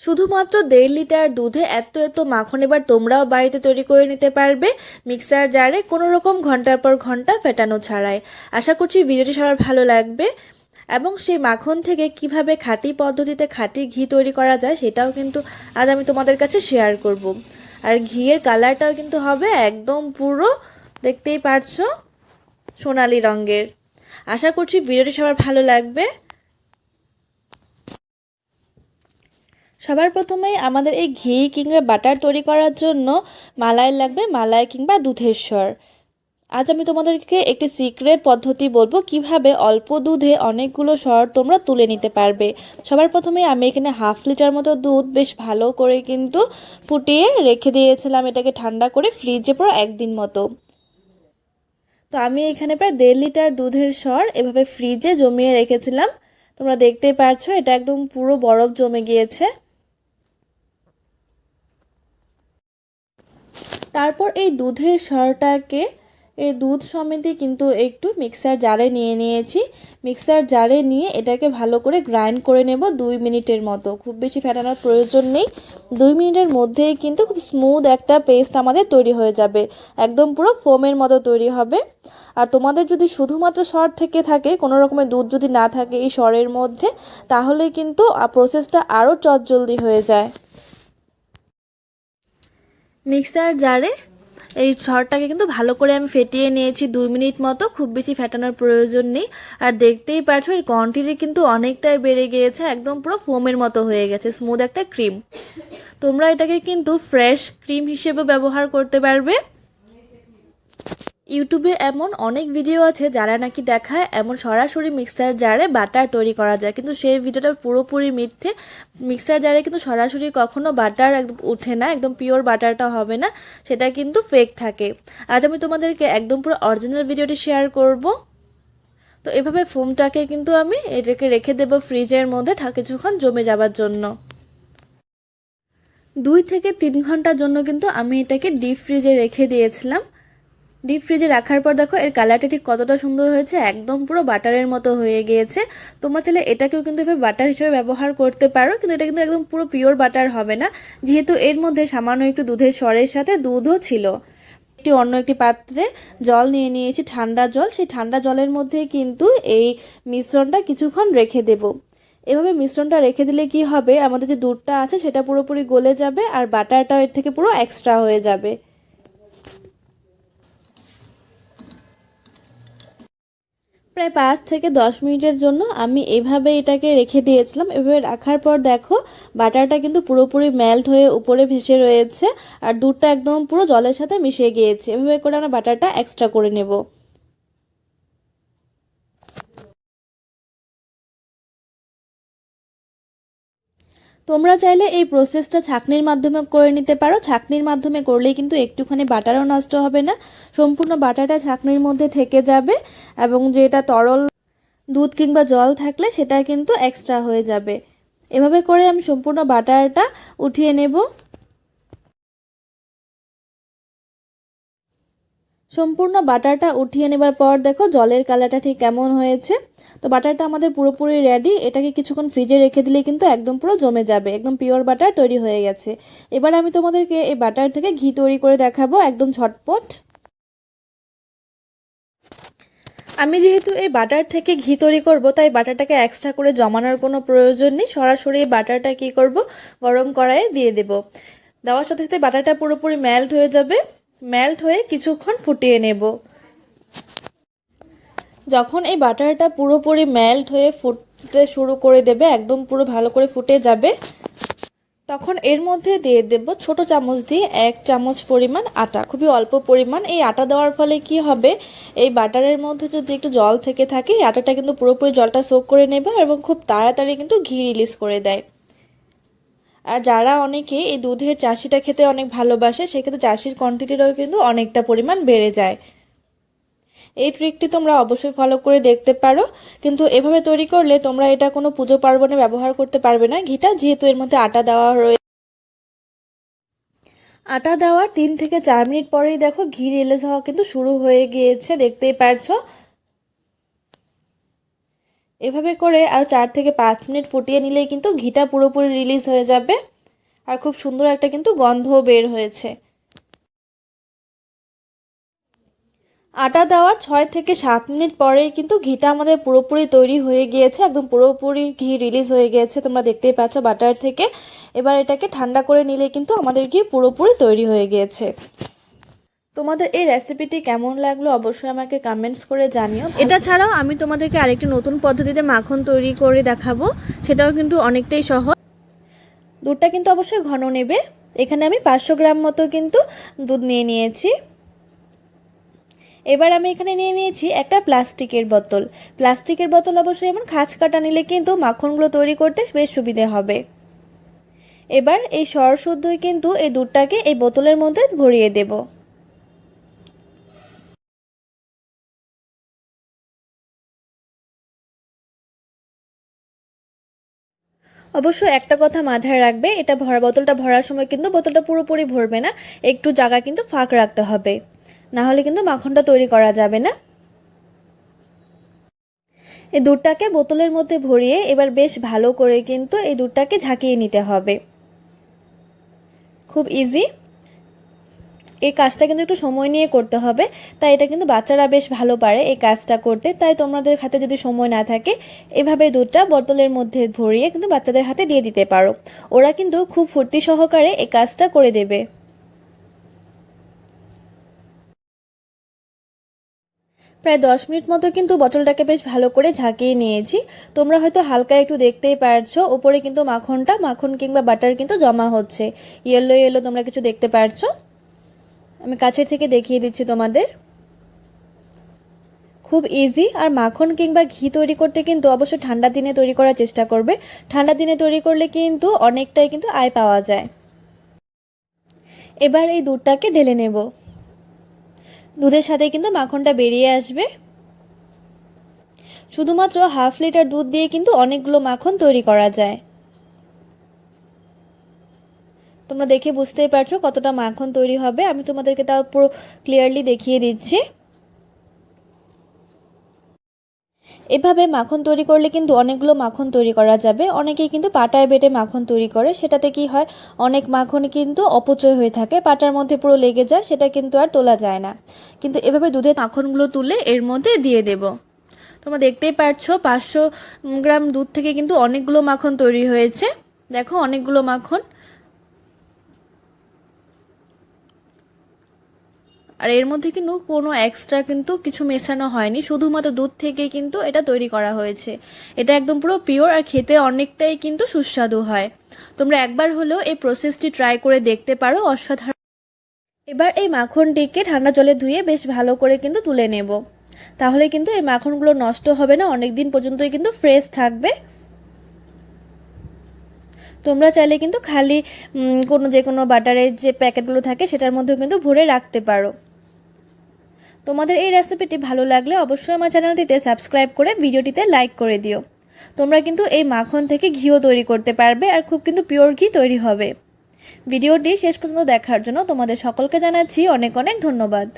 শুধুমাত্র দেড় লিটার দুধে এত এত মাখন এবার তোমরাও বাড়িতে তৈরি করে নিতে পারবে। মিক্সার জারে কোনো রকম ঘণ্টার পর ঘণ্টা ফেটানো ছাড়াই। আশা করছি ভিডিওটি সবার ভালো লাগবে। এবং সেই মাখন থেকে কীভাবে খাঁটি পদ্ধতিতে খাঁটি ঘি তৈরি করা যায় সেটাও কিন্তু আজ আমি তোমাদের কাছে শেয়ার করব। আর ঘিয়ের কালারটাও কিন্তু হবে একদম পুরো, দেখতেই পারছ, সোনালি রঙের। আশা করছি ভিডিওটি সবার ভালো লাগবে। সবার প্রথমেই আমাদের এই ঘি কিংবা বাটার তৈরি করার জন্য মালাই লাগবে, মালাই কিংবা দুধের স্বর আজ আমি তোমাদেরকে একটি সিক্রেট পদ্ধতি বলব, কীভাবে অল্প দুধে অনেকগুলো স্বর তোমরা তুলে নিতে পারবে। সবার প্রথমে আমি এখানে হাফ লিটার মতো দুধ বেশ ভালো করে কিন্তু ফুটিয়ে রেখে দিয়েছিলাম এটাকে ঠান্ডা করে ফ্রিজে পুরো একদিন মতো। তো আমি এখানে প্রায় দেড় লিটার দুধের স্বর এভাবে ফ্রিজে জমিয়ে রেখেছিলাম। তোমরা দেখতেই পারছ, এটা একদম পুরো বরফ জমে গিয়েছে। তারপর এই দুধের সরটাকে, এই দুধ সমেতে কিন্তু একটু মিক্সার জারে নিয়ে নিয়েছি। মিক্সার জারে নিয়ে এটাকে ভালো করে গ্রাইন্ড করে নেব দুই মিনিটের মতো। খুব বেশি ফেটানোর প্রয়োজন নেই। দুই মিনিটের মধ্যেই কিন্তু খুব স্মুথ একটা পেস্ট আমাদের তৈরি হয়ে যাবে। একদম পুরো ফোমের মতো তৈরি হবে। আর তোমাদের যদি শুধুমাত্র সর থেকে থাকে, কোনো রকমের দুধ যদি না থাকে এই সরের মধ্যে, তাহলে কিন্তু প্রসেসটা আরও চটজলদি হয়ে যায়। মিক্সার জারে এই ছড়টাকে কিন্তু ভালো করে আমি ফেটিয়ে নিয়েছি দুই মিনিট মতো। খুব বেশি ফেটানোর প্রয়োজন নেই। আর দেখতেই পারছ, এর কোয়ান্টিটি কিন্তু অনেকটাই বেড়ে গিয়েছে, একদম পুরো ফোমের মতো হয়ে গেছে স্মুথ একটা ক্রিম তোমরা এটাকে কিন্তু ফ্রেশ ক্রিম হিসেবে ব্যবহার করতে পারবে। ইউটিউবে এমন অনেক ভিডিও আছে যারা নাকি দেখায় এমন সরাসরি মিক্সার জারে বাটার তৈরি করা যায়। কিন্তু সেই ভিডিওটা পুরোপুরি মিথ্যে। মিক্সার জারে কিন্তু সরাসরি কখনো বাটার একদম উঠে না, একদম পিওর বাটারটা হবে না, সেটা কিন্তু ফেক থাকে। আজ আমি তোমাদেরকে একদম পুরো অরিজিনাল ভিডিওটি শেয়ার করব। তো এভাবে ফোমটাকে কিন্তু আমি এটাকে রেখে দেবো ফ্রিজের মধ্যে কিছুক্ষণ জমে যাবার জন্য। দুই থেকে তিন ঘণ্টার জন্য কিন্তু আমি এটাকে ডিপ ফ্রিজে রেখে দিয়েছিলাম। ডিপ ফ্রিজে রাখার পর দেখো, এর কালারটা ঠিক কতটা সুন্দর হয়েছে, একদম পুরো বাটারের মতো হয়ে গিয়েছে। তোমরা চাইলে এটাকেও কিন্তু এভাবে বাটার হিসেবে ব্যবহার করতে পারো, কিন্তু এটা কিন্তু একদম পুরো পিওর বাটার হবে না। যেহেতু এর মধ্যে সামান্য একটু দুধের স্বরের সাথে দুধও ছিল। একটি অন্য একটি পাত্রে জল নিয়ে নিয়েছি, ঠান্ডা জল। সেই ঠান্ডা জলের মধ্যে কিন্তু এই মিশ্রণটা কিছুক্ষণ রেখে দেব। এভাবে মিশ্রণটা রেখে দিলে কি হবে? আমাদের যে দুধটা আছে, সেটা পুরোপুরি গলে যাবে, আর বাটারটা এর থেকে পুরো এক্সট্রা হয়ে যাবে। প্রায় পাঁচ থেকে দশ মিনিটের জন্য আমি এভাবে এটাকে রেখে দিয়েছিলাম। এভাবে রাখার পর দেখো, বাটারটা কিন্তু পুরোপুরি মেল্ট হয়ে উপরে ভেসে রয়েছে আর দুধটা একদম পুরো জলের সাথে মিশে গিয়েছে। এভাবে করে আমরা বাটারটা এক্সট্রা করে নেব। তোমরা চাইলে এই প্রসেসটা ছাঁকনির মাধ্যমে করে নিতে পারো। ছাঁকনির মাধ্যমে করলে কিন্তু একটুখানি বাটারও নষ্ট হবে না। সম্পূর্ণ বাটাটা ছাঁকনির মধ্যে থেকে যাবে এবং যেটা তরল দুধ কিংবা জল থাকলে সেটা কিন্তু এক্সট্রা হয়ে যাবে। এভাবে করে আমি সম্পূর্ণ বাটারটা উঠিয়ে নেব। সম্পূর্ণ বাটারটা উঠিয়ে নেবার পর দেখো জলের কালারটা ঠিক কেমন হয়েছে। তো বাটারটা আমাদের পুরোপুরি রেডি এটাকে কিছুক্ষণ ফ্রিজে রেখে দিলে কিন্তু একদম পুরো জমে যাবে। একদম পিওর বাটার তৈরি হয়ে গেছে। এবার আমি তোমাদেরকে এই বাটার থেকে ঘি তৈরি করে দেখাবো একদম ঝটপট। আমি যেহেতু এই বাটার থেকে ঘি তৈরি করব, তাই বাটারটাকে এক্সট্রা করে জমানোর কোনো প্রয়োজন নেই। সরাসরি এই বাটারটা কী করব? গরম কড়াইয়ে দিয়ে দেব। দেওয়ার সাথে সাথে বাটারটা পুরোপুরি মেল্ট হয়ে যাবে। মেল্ট হয়ে কিছুক্ষণ ফুটিয়ে নেব। যখন এই বাটারটা পুরোপুরি মেল্ট হয়ে ফুটতে শুরু করে দেবে, একদম পুরো ভালো করে ফুটে যাবে, তখন এর মধ্যে দিয়ে দেব ছোট চামচ দিয়ে এক চামচ পরিমাণ আটা। খুবই অল্প পরিমাণ। এই আটা দেওয়ার ফলে কি হবে? এই বাটারের মধ্যে যদি একটু জল থেকে থাকে, এই আটাটা কিন্তু পুরোপুরি জলটা সোক করে নেবে এবং খুব তাড়াতাড়ি কিন্তু ঘি রিলিজ করে দেয়। আর যারা অনেকে এই দুধের চাষিটা খেতে অনেক ভালোবাসে, সেক্ষেত্রে চাষির কোয়ান্টিটিটাও কিন্তু অনেকটা পরিমাণ বেড়ে যায়। এই ট্রিকটি তোমরা অবশ্যই ফলো করে দেখতে পারো। কিন্তু এভাবে তৈরি করলে তোমরা এটা কোনো পুজো পার্বণে ব্যবহার করতে পারবে না। ঘিটা যেহেতু এর মধ্যে আটা দেওয়া রয়েছে আটা দেওয়ার তিন থেকে চার মিনিট পরেই দেখো ঘি রিলিজ হওয়া কিন্তু শুরু হয়ে গিয়েছে, দেখতেই পারছ। এভাবে করে আর চার থেকে পাঁচ মিনিট ফুটিয়ে নিলেই কিন্তু ঘিটা পুরোপুরি রিলিজ হয়ে যাবে। আর খুব সুন্দর একটা কিন্তু গন্ধও বের হয়েছে। আটা দেওয়ার ছয় থেকে সাত মিনিট পরেই কিন্তু ঘিটা আমাদের পুরোপুরি তৈরি হয়ে গিয়েছে, একদম পুরোপুরি ঘি রিলিজ হয়ে গিয়েছে, তোমরা দেখতেই পাচ্ছ বাটার থেকে। এবার এটাকে ঠান্ডা করে নিলে কিন্তু আমাদের ঘি পুরোপুরি তৈরি হয়ে গিয়েছে। তোমাদের এই রেসিপিটি কেমন লাগল অবশ্যই আমাকে কমেন্টস করে জানিও। এটা ছাড়াও আমি তোমাদেরকে আরেকটি নতুন পদ্ধতিতে মাখন তৈরি করে দেখাবো, সেটাও কিন্তু অনেকটাই সহজ। দুধটা কিন্তু অবশ্যই ঘন নেবে। এখানে আমি পাঁচশো গ্রাম মতো কিন্তু দুধ নিয়ে নিয়েছি। এবার আমি এখানে নিয়ে নিয়েছি একটা প্লাস্টিকের বোতল। প্লাস্টিকের বোতল অবশ্যই এমন খাঁচ কাটা নিলে কিন্তু মাখনগুলো তৈরি করতে বেশ সুবিধে হবে। এবার এই সরশুদ্ধই কিন্তু এই দুধটাকে এই বোতলের মধ্যে ভরিয়ে দেব। অবশ্য একটা কথা মাথায় রাখবে, এটা ভরা, বোতলটা ভরার সময় কিন্তু বোতলটা পুরোপুরি ভরবে না, একটু জায়গা কিন্তু ফাঁক রাখতে হবে। না হলে কিন্তু মাখনটা তৈরি করা যাবে না। এই দুধটাকে বোতলের মধ্যে ভরিয়ে এবার বেশ ভালো করে কিন্তু এই দুধটাকে ঝাঁকিয়ে নিতে হবে। খুব ইজি এই কাজটা কিন্তু একটু সময় নিয়ে করতে হবে। তাই এটা কিন্তু বাচ্চারা বেশ ভালো পারে এই কাজটা করতে। তাই তোমাদের হাতে যদি সময় না থাকে, এভাবে দুধটা বোতলের মধ্যে ভরিয়ে কিন্তু বাচ্চাদের হাতে দিয়ে দিতে পারো। ওরা কিন্তু খুব ফুর্তি সহকারে এই কাজটা করে দেবে। প্রায় দশ মিনিট মতো কিন্তু বটলটাকে বেশ ভালো করে ঝাঁকিয়ে নিয়েছি। তোমরা হয়তো হালকা একটু দেখতেই পারছ, ওপরে কিন্তু মাখনটা, মাখন কিংবা বাটার কিন্তু জমা হচ্ছে। ইয়েলো ইয়েলো তোমরা কিছু দেখতে পারছ? আমি কাছের থেকে দেখিয়ে দিচ্ছি তোমাদের। খুব ইজি আর মাখন কিংবা ঘি তৈরি করতে কিন্তু অবশ্যই ঠান্ডা দিনে তৈরি করার চেষ্টা করবে। ঠান্ডা দিনে তৈরি করলে কিন্তু অনেকটাই কিন্তু আয় পাওয়া যায়। এবার এই দুধটাকে ঢেলে নেব। দুধের সাথে কিন্তু মাখনটা বেরিয়ে আসবে। শুধুমাত্র হাফ লিটার দুধ দিয়ে কিন্তু অনেকগুলো মাখন তৈরি করা যায়। তোমরা দেখে বুঝতেই পারছ কতটা মাখন তৈরি হবে। আমি তোমাদেরকে তাও পুরো ক্লিয়ারলি দেখিয়ে দিচ্ছি। এভাবে মাখন তৈরি করলে কিন্তু অনেকগুলো মাখন তৈরি করা যাবে। অনেকেই কিন্তু পাটায় বেটে মাখন তৈরি করে। সেটাতে কি হয়, অনেক মাখন কিন্তু অপচয় হয়ে থাকে। পাটার মধ্যে পুরো লেগে যায়, সেটা কিন্তু আর তোলা যায় না। কিন্তু এভাবে দুধের মাখনগুলো তুলে এর মধ্যে দিয়ে দেব। তোমরা দেখতেই পারছ, পাঁচশো গ্রাম দুধ থেকে কিন্তু অনেকগুলো মাখন তৈরি হয়েছে। দেখো, অনেকগুলো মাখন। আর এর মধ্যে কিন্তু কোনো এক্সট্রা কিন্তু কিছু মেশানো হয়নি। শুধুমাত্র দুধ থেকে কিন্তু এটা তৈরি করা হয়েছে। এটা একদম পুরো পিওর আর খেতে অনেকটাই কিন্তু সুস্বাদু হয়। তোমরা একবার হলেও এই প্রসেসটি ট্রাই করে দেখতে পারো, অসাধারণ। এবার এই মাখনটিকে ঠান্ডা জলে ধুয়ে বেশ ভালো করে কিন্তু তুলে নেব। তাহলে কিন্তু এই মাখনগুলো নষ্ট হবে না অনেক দিন পর্যন্তই কিন্তু ফ্রেশ থাকবে। তোমরা চাইলে কিন্তু খালি কোনো যে কোনো বাটারের যে প্যাকেটগুলো থাকে সেটার মধ্যেও কিন্তু ভরে রাখতে পারো। তোমাদের এই রেসিপিটি ভালো লাগলে অবশ্যই আমার চ্যানেলটিতে সাবস্ক্রাইব করে ভিডিওটিতে লাইক করে দিও। তোমরা কিন্তু এই মাখন থেকে ঘিও তৈরি করতে পারবে আর খুব কিন্তু পিওর ঘি তৈরি হবে। ভিডিওটি শেষ পর্যন্ত দেখার জন্য তোমাদের সকলকে জানাচ্ছি অনেক অনেক ধন্যবাদ।